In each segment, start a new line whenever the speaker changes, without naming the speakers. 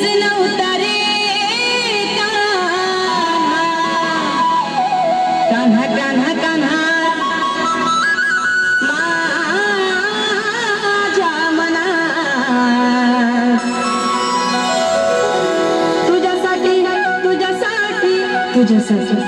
मला उतर रे का कान्हा कान्हा कान्हा मा जामुना तुझ्यासाठी ना तुझ्यासाठी तुझ्यासाठी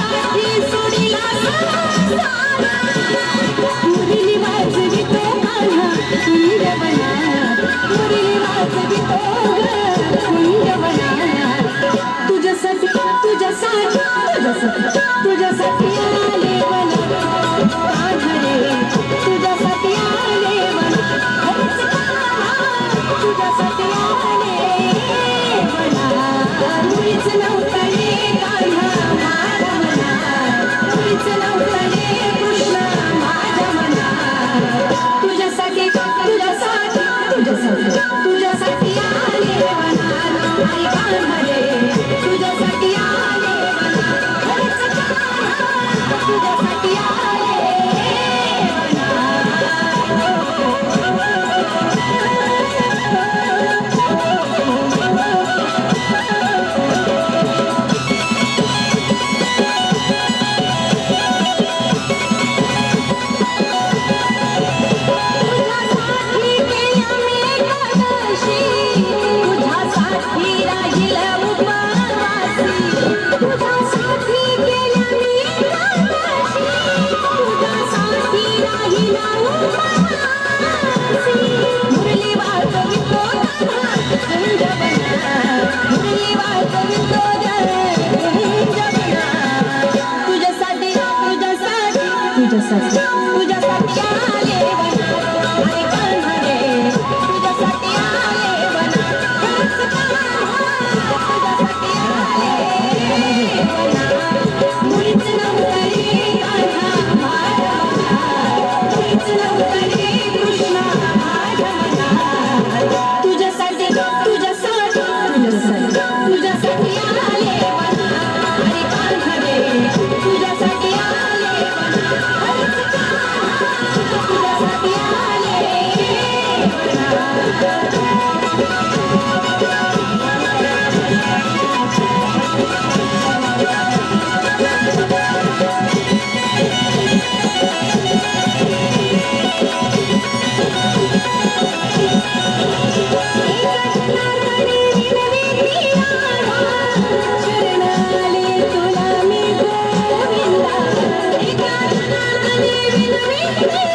Oh, ya Yeah.